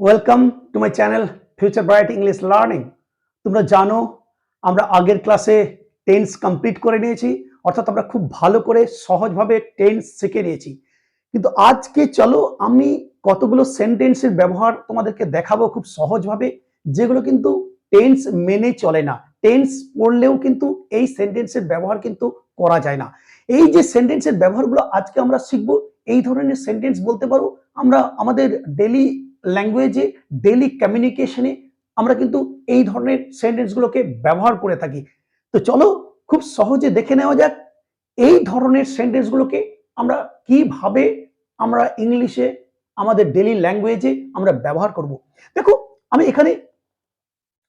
Welcome to my channel future bright English learning তোমরা জানো, আমরা আগের ক্লাসে টেন্স কমপ্লিট করে নিয়েছি, অর্থাৎ আমরা খুব ভালো করে সহজভাবে টেন্স শিখে নিয়েছি। কিন্তু আজকে চলো, আমি কতগুলো সেন্টেন্সের ব্যবহার তোমাদেরকে দেখাবো খুব সহজভাবে, যেগুলো কিন্তু টেন্স মেনে চলে না। টেন্স পড়লেও কিন্তু এই সেন্টেন্সের ব্যবহার কিন্তু করা যায় না। এই যে সেন্টেন্সের ব্যবহারগুলো আজকে আমরা শিখব, এই ধরনের সেন্টেন্স বলতে পারো, আমরা আমাদের ডেলি ল্যাঙ্গুয়েজে ডেলি কমিউনিকেশনে আমরা কিন্তু এই ধরনের সেন্টেন্সগুলোকে ব্যবহার করে থাকি। তো চলো খুব সহজে দেখে নেওয়া যাক, এই ধরনের সেন্টেন্সগুলোকে আমরা কীভাবে আমরা ইংলিশে আমাদের ডেলি ল্যাঙ্গুয়েজে আমরা ব্যবহার করব। দেখো, আমি এখানে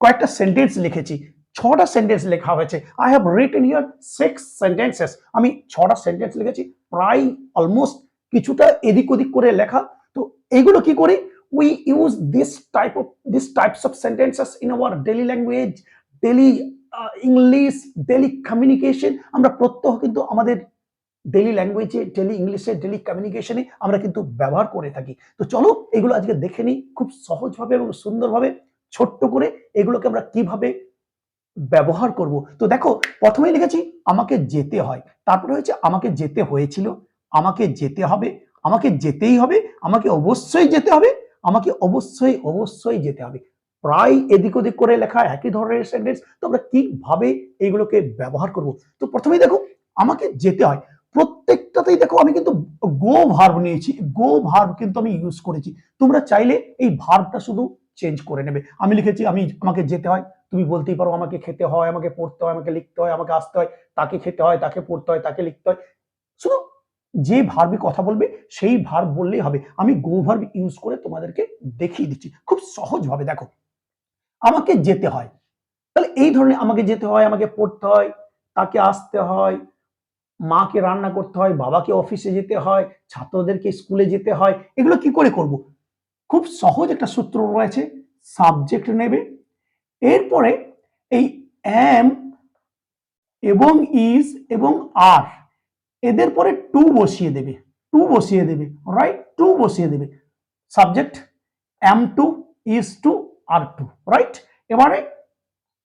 কয়েকটা সেন্টেন্স লিখেছি, ছটা সেন্টেন্স লেখা হয়েছে। I have written here six sentences আমি ছটা সেন্টেন্স লিখেছি, প্রায় অলমোস্ট কিছুটা এদিক ওদিক করে লেখা। তো এইগুলো কি করি? We use this type of these types of sentences in our daily language daily uh, english daily communication. আমরা প্রত্যহ কিন্তু আমাদের ডেলি ল্যাঙ্গুয়েজে ডেলি ইংলিশে ডেলি কমিউনিকেশনে আমরা কিন্তু ব্যবহার করে থাকি। তো চলো এগুলো আজকে দেখে নিই খুব সহজভাবে এবং সুন্দরভাবে ছোট্ট করে এগুলোকে আমরা কীভাবে ব্যবহার করব। তো দেখো প্রথমেই লিখেছি আমাকে যেতে হয়। তারপরে হয়েছে আমাকে যেতে হয়েছিল আমাকে যেতে হবে আমাকে যেতেই হবে আমাকে অবশ্যই যেতে হবে আমাকে অবশ্যই অবশ্যই যেতে হবে। প্রায় এদিক ওদিক করে লেখা একই ধরনের সেন্টেন্স তো আমরা কীভাবে এইগুলোকে ব্যবহার করব? তো প্রথমেই দেখো, আমাকে যেতে হয়। প্রত্যেকটাতেই দেখো, আমি কিন্তু গো ভার্ব নিয়েছি। গো ভার্ব কিন্তু আমি ইউজ করেছি। তোমরা চাইলে এই ভার্বটা শুধু চেঞ্জ করে নেবে। আমি লিখেছি, আমি, আমাকে যেতে হয়। তুমি বলতেই পারো, আমাকে খেতে হয়, আমাকে পড়তে হয়, আমাকে লিখতে হয়, আমাকে আসতে হয়। তাকে খেতে হয়, তাকে পড়তে হয়, তাকে লিখতে হয়। শুধু যে ভার্বি কথা বলবে, সেই ভার্ব বললেই হবে। আমি গো ভার্ব ইউজ করে তোমাদেরকে দেখিয়ে দিচ্ছি। খুব সহজভাবে দেখো। আমাকে যেতে হয়। তাহলে এই ধরনের আমাকে যেতে হয়, আমাকে পড়তে হয়, তাকে আসতে হয়, মাকে রান্না করতে হয়, বাবাকে অফিসে যেতে হয়, ছাত্রদেরকে স্কুলে যেতে হয়, এগুলো কি করে করব? খুব সহজ একটা সূত্র রয়েছে। সাবজেক্ট নেবে। এরপরে এই এম এবং ইজ এবং আর এদের পরে টু বসিয়ে দেবে টু বসিয়ে দেবে রাইট টু বসিয়ে দেবে। Subject am to is to are to right এবারে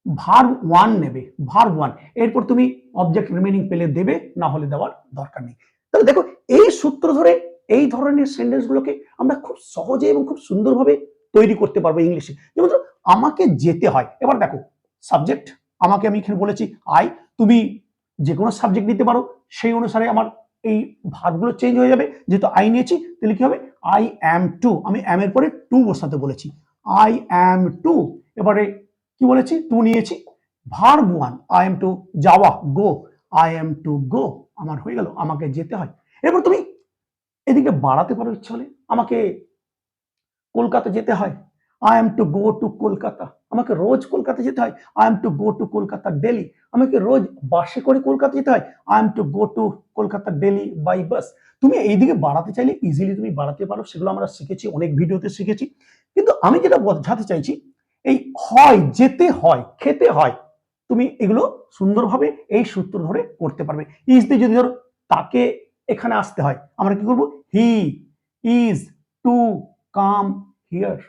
ভার ওয়ান নেবে ভার ওয়ান এরপর তুমি অবজেক্ট রিমেনিং পেলে দেবে, না হলে দেওয়ার দরকার নেই। তাহলে দেখো, এই সূত্র ধরে এই ধরনের সেন্টেন্সগুলোকে আমরা খুব সহজে এবং খুব সুন্দরভাবে তৈরি করতে পারব ইংলিশে। যেমন আমাকে যেতে হয়। এবার দেখো সাবজেক্ট আমাকে আমি এখানে বলেছি আই তুমি যে কোনো সাবজেক্ট নিতে পারো, সেই অনুসারে আমার এই ভার্বগুলো চেঞ্জ হয়ে যাবে। যেহেতু আই নিয়েছি, তাহলে কি হবে? আই অ্যাম টু আমি অ্যাম এর পরে টু বসাতে বলেছি। আই অ্যাম টু এবারে কি বলেছি? টু নিয়েছি। Verb one I am to যাওয়া go I am to go আমার হয়ে গেল, আমাকে যেতে হয়। এরপর তুমি এদিকে বাড়াতে পারো ইচ্ছা হলে। আমাকে কলকাতা যেতে হয়। I am to go to Kolkata আমাকে রোজ কলকাতা যেতে হয়। I am to go to Kolkata daily আমাকে রোজ বাসে করে কলকাতা যেতে হয়। I am to go to Kolkata daily by bus তুমি এইদিকে বাড়াতে চাইলে ইজিলি তুমি বাড়াতে পারো। সেগুলো আমরা শিখেছি, অনেক ভিডিওতে শিখেছি। কিন্তু আমি যেটা বোঝাতে চাইছি, এই হয়, যেতে হয়, খেতে হয়, তুমি এগুলো সুন্দরভাবে, এই সূত্র ধরে করতে পারবে। ইজ দিয়ে যদি ধরো তাকে এখানে আসতে হয়, আমরা কি করব? He is to come here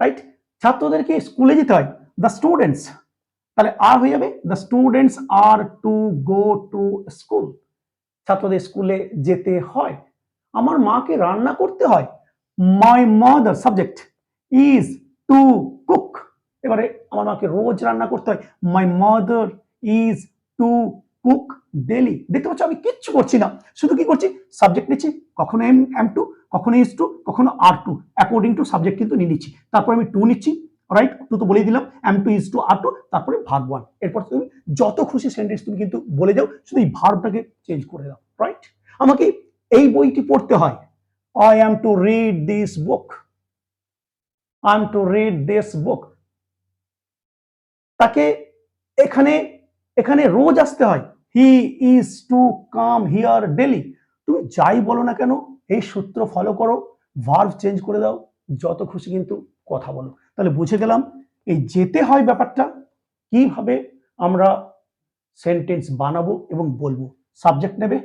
right ছাত্রদেরকে স্কুলে যেতে হয়। দ্য স্টুডেন্টস তাহলে আর হয়ে যাবে। The students are to go to school ছাত্রদের স্কুলে যেতে হয়। আমার মাকে রান্না করতে হয়। My mother subject is to cook এবারে আমার মাকে রোজ রান্না করতে হয়। My mother is to cook daily দেখতে পাচ্ছ, আমি কিচ্ছু করছি না। শুধু কি করছি? সাবজেক্ট নিচ্ছি, কখনো এম এম টু কখনো ইজ টু কখনো are to according to subject কিন্তু নিয়ে নিচ্ছি। তারপর আমি টু নিচ্ছি রাইট টু তো বলেই দিলাম am to is to are to তারপরে ভাগ ওয়ান এরপর তুমি যত খুশি সেন্টেন্স তুমি কিন্তু বলে যাও, শুধু এই ভার্বটাকে চেঞ্জ করে দাও রাইট আমাকে এই বইটি পড়তে হয়। I am to read this book I am to read this book তাকে এখানে এখানে রোজ আসতে হয়। He is to come here daily তুমি যাই বলো না কেন, এই সূত্র ফলো করো ভার্ভ চেঞ্জ করে দাও, যত খুশি কিন্তু কথা বলো। তাহলে বুঝে গেলাম, এই যেতে হয় ব্যাপারটা, কীভাবে আমরা সেন্টেন্স বানাবো এবং বলব। সাবজেক্ট নেবে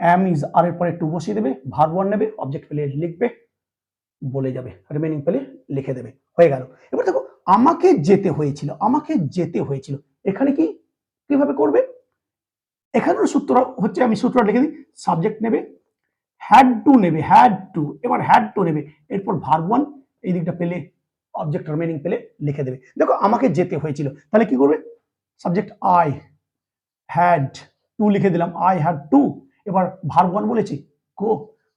অ্যাম ইজ আর এর পরে টু বসিয়ে দেবে ভার্ব ওয়ান নেবে অবজেক্ট পেলে লিখবে, বলে যাবে রিমেনিং পেলে লিখে দেবে, হয়ে গেল। এবার দেখো, আমাকে যেতে হয়েছিল, আমাকে যেতে হয়েছিল, এখানে কি, কীভাবে করবে? এখানেও সূত্র হচ্ছে, আমি সূত্র লিখে দিই সাবজেক্ট নেবে হ্যাড টু নেবে হ্যাড টু এবার হ্যাড টু নেবে, এরপর ভার্ব ওয়ান এই দিকটা পেলে অবজেক্ট রিমেনিং পেলে লিখে দেবে। দেখো, আমাকে যেতে হয়েছিল, তাহলে কি করবে? সাবজেক্ট আই হ্যাড টু লিখে দিলাম আই হ্যাড টু এবার ভার্ব ওয়ান বলেছি go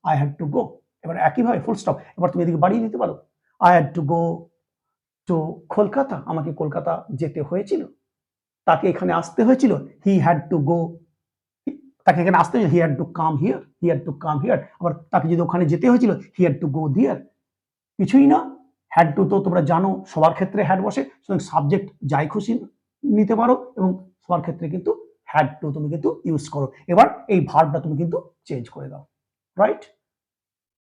I had to go এবার একইভাবে ফুল স্টপ এবার তুমি এদিকে বাড়িয়ে দিতে পারো I had to go to Kolkata, আমাকে কলকাতা যেতে হয়েছিল, তাকে এখানে আসতে হয়েছিল হি হ্যাড টু গো তাকে এখানে আসতে he had to come here he had to come here আবার তাকে যদি ওখানে যেতে হয়েছিল হি হ্যাড টু গো দিয়ার কিছুই না হ্যাড টু তো তোমরা জানো, সবার ক্ষেত্রে হ্যাড বসে, সুতরাং সাবজেক্ট যাই খুশি নিতে পারো এবং সবার ক্ষেত্রে কিন্তু হ্যাড টু তুমি কিন্তু ইউজ করো। এবার এই ভার্বটা তুমি কিন্তু চেঞ্জ করে দাও রাইট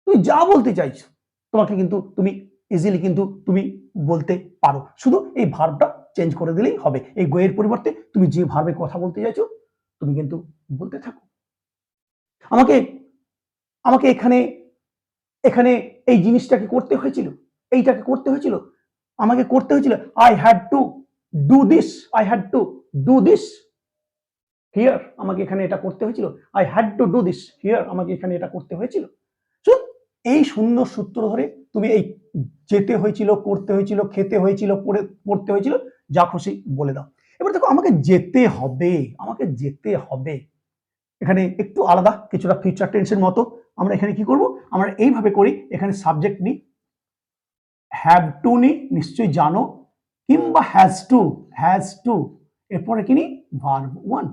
তুমি যা বলতে চাইছো, তোমাকে কিন্তু তুমি ইজিলি কিন্তু তুমি বলতে পারো। শুধু এই ভার্বটা চেঞ্জ করে দিলেই হবে। এই গোয়ের পরিবর্তে তুমি যে ভার্বে কথা বলতে চাইছো তুমি কিন্তু বলতে থাকো। আমাকে আমাকে এখানে এখানে এই জিনিসটাকে করতে হয়েছিল, এইটাকে করতে হয়েছিল, আমাকে করতে হয়েছিল। I had to do this I had to do this here আমাকে এখানে এটা করতে হয়েছিল। I had to do this here আমাকে এখানে এটা করতে হয়েছিল। এই সুন্দর সূত্র ধরে তুমি এই যেতে হয়েছিল, করতে হয়েছিল, খেতে হয়েছিল, পড়ে, পড়তে হয়েছিল, যা খুশি বলে দাও। এবার দেখো আমাকে যেতে হবে, আমাকে যেতে হবে। এখানে একটু আলাদা, কিছুটা ফিউচার টেন্সের মতো। আমরা এখানে কি করব? আমরা এইভাবে করি, এখানে সাবজেক্ট নিই হ্যাভ টু নি, নিশ্চয়ই জানো, কিংবা হ্যাজ টু হ্যাজ টু এরপরে কি নি? ভার্ব ওয়ান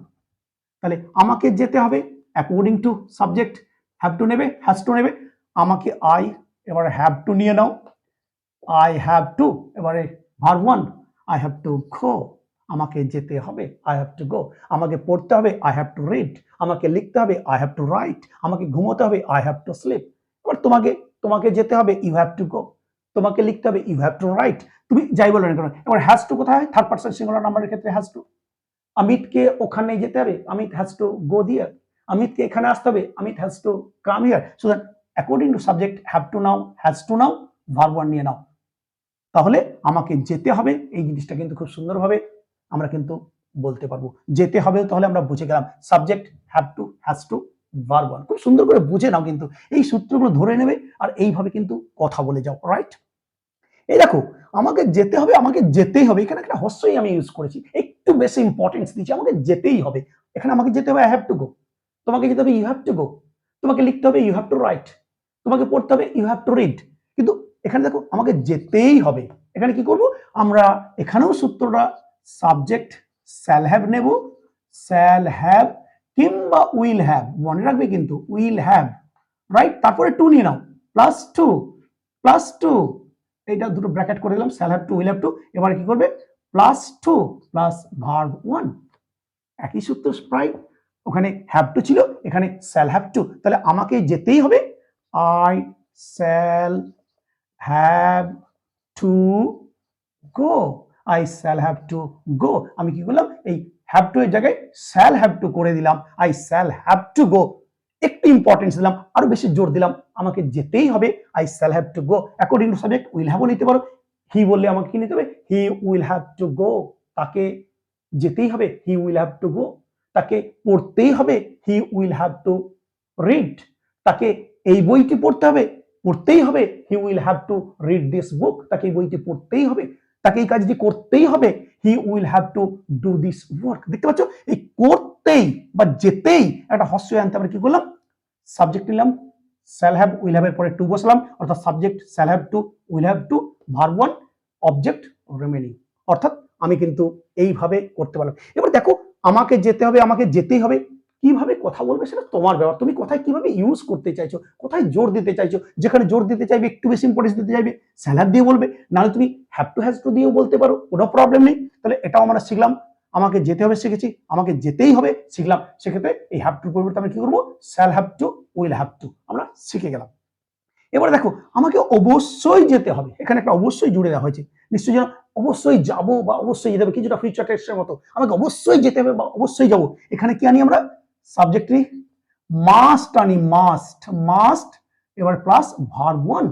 তাহলে আমাকে যেতে হবে according to subject have to নেবে হ্যাজ টু নেবে। আমাকে আই এবারে হ্যাভ টু নিয়ে নাও। আই হ্যাভ টু এবারে verb one I have to go আমাকে যেতে হবে আই হ্যাভ টু গো আমাকে পড়তে হবে আই হ্যাভ টু রিড আমাকে লিখতে হবে আই হ্যাভ টু রাইট আমাকে ঘুমোতে হবে আই হ্যাভ টু স্লিপ এবার তোমাকে তোমাকে যেতে হবে ইউ হ্যাভ টু গো তোমাকে লিখতে হবে ইউ হ্যাভ টু রাইট তুমি যাই বলো না কেন, এবার হ্যাজ টু কোথায়? থার্ড পার্সন সিঙ্গুলার নাম্বারের ক্ষেত্রে হ্যাজ টু অমিতকে ওখানে যেতে হবে অমিত হ্যাজ টু গো দিয়ার অমিতকে এখানে আসতে হবে Amit has to come here so that according to subject have to now has to নাও ভার্ব নিয়ে নাও। তাহলে আমাকে যেতে হবে, এই জিনিসটা কিন্তু খুব সুন্দরভাবে আমরা কিন্তু বলতে পারব। যেতে হবে তাহলে আমরা বুঝে গেলাম। Subject have to has to verb one খুব সুন্দর করে বুঝে নাও কিন্তু। এই সূত্রগুলো ধরে নেবে আর এইভাবে কিন্তু কথা বলে যাও রাইট এই দেখো, আমাকে যেতে হবে, আমাকে যেতেই হবে। এখানে একটা হস্যই আমি ইউজ করেছি। একটু বেশি ইম্পর্টেন্স দিচ্ছি। আমাকে যেতেই হবে। এখানে আমাকে যেতে হবে আই হ্যাভ টু গো তোমাকে যেতে হবে ইউ হ্যাভ টু গো তোমাকে লিখতে হবে ইউ হ্যাভ টু রাইট তোমাকে পড়তে হবে ইউ হ্যাভ টু রিড কিন্তু এখানে দেখো, আমাকে যেতেই হবে। এখানে কি করব? আমরা এখানেও সূত্রটা সাবজেক্ট শ্যাল হ্যাভ নেব শ্যাল হ্যাভ কিংবা উইল হ্যাভ মনে রাখবে কিন্তু উইল হ্যাভ রাইট তারপরে টু নিয়ে নাও প্লাস টু প্লাস টু এইটা দুটো ব্র্যাকেট করে দিলাম shall have to will have to এবারে কি করবে? Plus to plus verb one একই সূত্র প্রায় ওখানে হ্যাভ টু ছিল, এখানে স্যাল হ্যাভ টু তাহলে আমাকে যেতেই হবে I shall have to go I shall have to go আমি কি করলাম? এই হ্যাভ টু এর জায়গায় স্যাল হ্যাভ টু করে দিলাম। I shall have to go একটু ইম্পর্টেন্স দিলাম, আরও বেশি জোর দিলাম। আমাকে যেতেই হবে। I shall have to go according to subject will হ্যাভও নিতে পারো। হি বললে আমাকে কি নিতে হবে? He will have to go তাকে যেতেই হবে। He will have to go তাকে পড়তেই হবে। He will have to read তাকে এই বইটি পড়তে হবে। পড়তেই হবে। He will have to read this book তাকে এই বইটি পড়তেই হবে। তাকে এই কাজটি করতেই হবে। He will have to do this work দেখতে পাচ্ছ? এই করতেই বা যেতেই একটা হস্য আনতে আমরা কি করলাম? সাবজেক্ট নিলাম স্যাল হ্যাভ উইল হ্যাভ এর পরে টু বসলাম। অর্থাৎ subject shall have to will have to verb one object remaining অর্থাৎ আমি কিন্তু এইভাবে করতে পারলাম। এবার দেখো, আমাকে যেতে হবে, আমাকে যেতেই হবে। কীভাবে কথা বলবে সেটা তোমার ব্যাপার। তুমি কোথায় কীভাবে ইউজ করতে চাইছো? কোথায় জোর দিতে চাইছো? যেখানে জোর দিতে চাইবে, একটু বেশি ইম্পর্টেন্স দিতে চাইবে স্যালাড দিয়ে বলবে। নাহলে তুমি হ্যাভ টু হ্যাজ টু দিয়েও বলতে পারো, কোনো প্রবলেম নেই। তাহলে এটাও আমরা শিখলাম। আমাকে যেতে হবে শিখেছি, আমাকে যেতেই হবে, শিখলাম। সেক্ষেত্রে এই হ্যাভ টু পরিবর্তে আমরা কি করব? Shall have to will have to আমরা শিখে গেলাম। এবার দেখো, আমাকে অবশ্যই যেতে হবে। এখানে একটা অবশ্যই জুড়ে দেওয়া হয়েছে। নিশ্চয়ই যেন অবশ্যই যাব বা অবশ্যই যেতে হবে। কিছুটা ফিউচার টেক্সটের মতো। আমাকে অবশ্যই যেতে হবে বা অবশ্যই যাব। এখানে কি আনি আমরা? সাবজেক্টরি মাস্ট আনি মাস্ট মাস্ট এবার প্লাস ভার্ব ওয়ান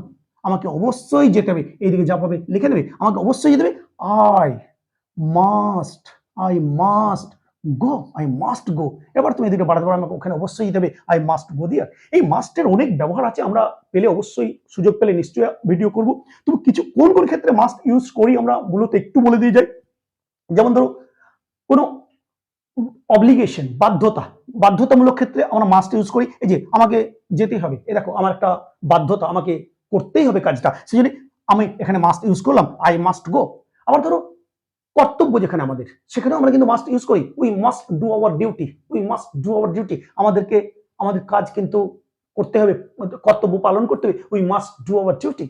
আমাকে অবশ্যই যেতে হবে। এইদিকে যা পাবে, লিখে নেবে। আমাকে অবশ্যই যেতে হবে I must I must go I must go এবার তুমি এদিকে বাড়াতে পারো, আমাকে ওখানে অবশ্যই যেতে হবে আই মাস্ট গো দিয়ে এই মাস্টের অনেক ব্যবহার আছে, আমরা পেলে অবশ্যই সুযোগ পেলে নিশ্চয়ই ভিডিও করব। তুমি কিছু কোন কোন ক্ষেত্রে মাস্ট ইউজ করি আমরা মূলত একটু বলে দিয়ে যাই। যেমন ধরো, কোনো অব্লিগেশন বাধ্যতা। বাধ্যতামূলক ক্ষেত্রে আমরা মাস্ট ইউজ করি। এই যে, আমাকে যেতেই হবে। এ দেখো, আমার একটা বাধ্যতা, আমাকে করতেই হবে কাজটা। সেই জন্য আমি এখানে মাস্ট ইউজ করলাম আই মাস্ট গো আবার ধরো, কর্তব্য যেখানে আমাদের, সেখানেও আমরা কিন্তু মাস্ট ইউজ করি। We must do our duty we must do our duty আমাদেরকে, আমাদের কাজ কিন্তু করতে হবে, কর্তব্য পালন করতে হবে। We must do our duty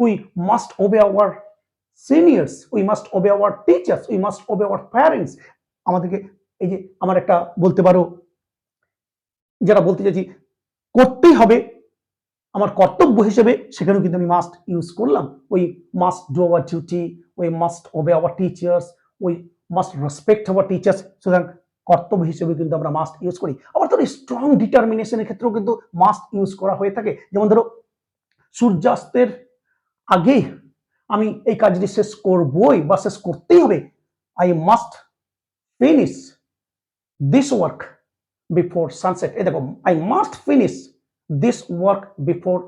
we must obey our seniors we must obey our teachers we must obey our parents আমাদেরকে এই যে আমার একটা বলতে পারো যারা বলতে চাইছি, করতেই হবে। আমার কর্তব্য হিসেবে সেখানেও কিন্তু আমি মাস্ট ইউজ করলাম। We must do our duty we must obey our teachers we must respect our teachers সুতরাং কর্তব্য হিসেবে কিন্তু আমরা মাস্ট ইউজ করি। আবার ধরো স্ট্রং ডিটারমিনেশনের ক্ষেত্রেও কিন্তু মাস্ট ইউজ করা হয়ে থাকে। যেমন ধরো, সূর্যাস্তের আগে আমি এই কাজটি শেষ করবই বা শেষ করতেই হবে। I must finish this work before sunset এই দেখো I must finish this work before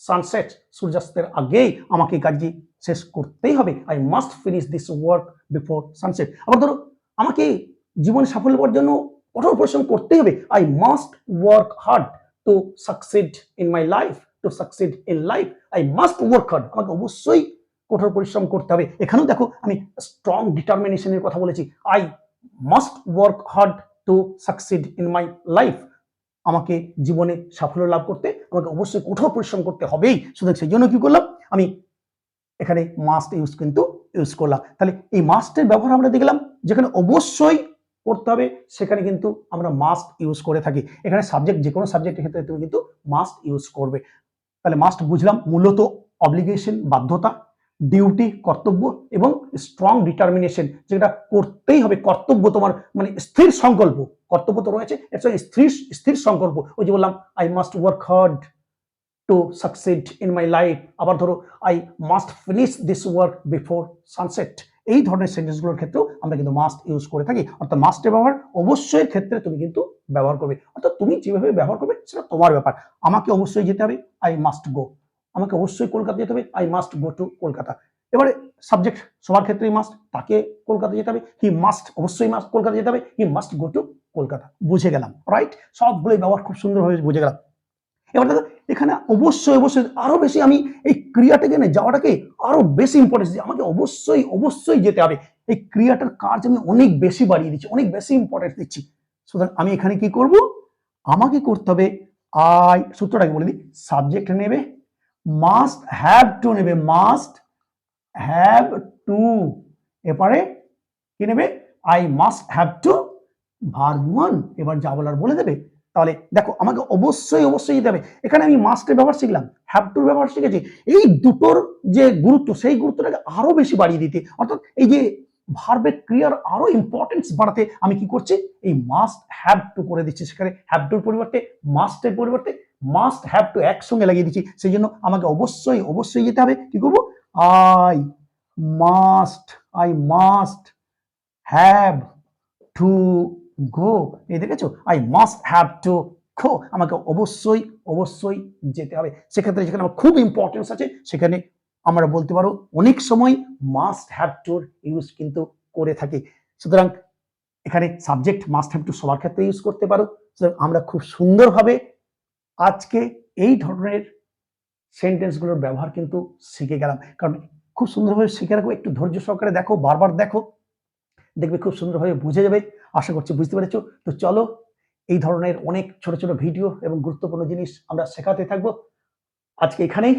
sunset সূর্যাস্তের আগেই আমাকে কাজটি শেষ করতেই হবে। I must finish this work before sunset আবার ধরো, আমাকে জীবনে সাফল্য পাওয়ার জন্য কঠোর পরিশ্রম করতেই হবে। I must work hard to succeed in my life to succeed in life I must work hard আমাকে অবশ্যই কঠোর পরিশ্রম করতে হবে। এখানেও দেখো, আমি স্ট্রং ডিটারমিনেশনের কথা বলেছি। I must work hard to succeed in my life আমাকে জীবনে সাফল্য লাভ করতে, আমাকে অবশ্যই কঠোর পরিশ্রম করতে হবেই। সুতরাং সেই জন্য কি করলাম? আমি এখানে মাস্ট ইউজ কিন্তু ইউজ করলাম। তাহলে এই মাস্টের ব্যবহার আমরা দেখলাম, যেখানে অবশ্যই করতে হবে, সেখানে কিন্তু আমরা মাস্ট ইউজ করে থাকি। এখানে সাবজেক্ট যে কোনো সাবজেক্টের ক্ষেত্রে তুমি কিন্তু মাস্ট ইউজ করবে। তাহলে মাস্ট বুঝলাম, মূলত অব্লিগেশন বাধ্যতা। ডিউটি কর্তব্য এবং স্ট্রং ডিটারমিনেশন যেটা করতেই হবে। কর্তব্য তোমার মানে স্থির সংকল্প। কর্তব্য তো রয়েছে এটা স্থির স্থির সংকল্প। ওই যে বললাম I must work hard to succeed in my life আবার ধরো I must finish this work before sunset এই ধরনের সেন্টেন্সগুলোর ক্ষেত্রেও আমরা কিন্তু মাস্ট ইউজ করে থাকি। অর্থাৎ মাস্টের ব্যবহার অবশ্যই ক্ষেত্রে তুমি কিন্তু ব্যবহার করবে। অর্থাৎ তুমি যেভাবে ব্যবহার করবে, সেটা তোমার ব্যাপার। আমাকে অবশ্যই যেতে হবে আই মাস্ট গো আমাকে অবশ্যই কলকাতা যেতে হবে। I must go to Kolkata. এবারে সাবজেক্ট সবার ক্ষেত্রেই মাস্ট তাকে কলকাতা যেতে হবে। হি মাস্ট অবশ্যই মাস্ট কলকাতা যেতে হবে। He must go to Kolkata. বুঝে গেলাম রাইট সবগুলোই ব্যবহার খুব সুন্দরভাবে বুঝে গেলাম। এবার দেখো, এখানে অবশ্যই অবশ্যই, আরও বেশি আমি এই ক্রিয়াটাকে না যাওয়াটাকে আরও বেশি ইম্পর্টেন্স দিই আমাকে অবশ্যই অবশ্যই যেতে হবে। এই ক্রিয়াটার কাজ আমি অনেক বেশি বাড়িয়ে দিচ্ছি, অনেক বেশি ইম্পর্টেন্স দিচ্ছি। সুতরাং আমি এখানে কি করব? আমাকে করতে হবে আই সূত্রটাকে বলে দিই সাবজেক্ট নেবে মাস্ট হ্যাভ টু নেবে মাস্ট হ্যাভ টু এবারে কি নেবে? I must have to verb one এবার যা বলার বলে দেবে। তাহলে দেখো, আমাকে অবশ্যই অবশ্যই যেতে হবে। এখানে আমি মাস্টের ব্যবহার শিখলাম হ্যাভ টুর ব্যবহার শিখেছি। এই দুটোর যে গুরুত্ব, সেই গুরুত্বটাকে আরও বেশি বাড়িয়ে দিতে। অর্থাৎ এই যে ভার্বের ক্রিয়ার আরও ইম্পর্টেন্স বাড়াতে আমি কি করছি? এই মাস্ট হ্যাভ টু করে দিচ্ছি সেখানে। হ্যাভ টুর পরিবর্তে মাস্টের পরিবর্তে মাস্ট হ্যাভ টু একসঙ্গে লাগিয়ে দিচ্ছি। সেই জন্য আমাকে অবশ্যই অবশ্যই যেতে হবে। কি করব? I must I must have to go এই দেখেছ? I must have to go আমাকে অবশ্যই অবশ্যই যেতে হবে। সেক্ষেত্রে যেখানে আমার খুব ইম্পর্টেন্স আছে, সেখানে আমরা বলতে পারো, অনেক সময় মাস্ট হ্যাভ টুর ইউজ কিন্তু করে থাকি। সুতরাং এখানে সাবজেক্ট মাস্ট হ্যাভ টু সবার ক্ষেত্রে ইউজ করতে পারো। আমরা খুব সুন্দরভাবে আজকে এই ধরনের সেন্টেন্সগুলোর ব্যবহার কিন্তু শিখে গেলাম। কারণ খুব সুন্দরভাবে শিখে রাখো, একটু ধৈর্য সহকারে দেখো, বারবার দেখো, দেখবে খুব সুন্দরভাবে বুঝে যাবে, আশা করছি বুঝতে পেরেছ। তো চলো, এই ধরনের অনেক ছোট ছোট ভিডিও এবং গুরুত্বপূর্ণ জিনিস আমরা শেখাতে থাকব। আজকে এখানেই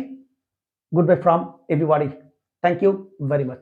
good bye from everybody thank you very much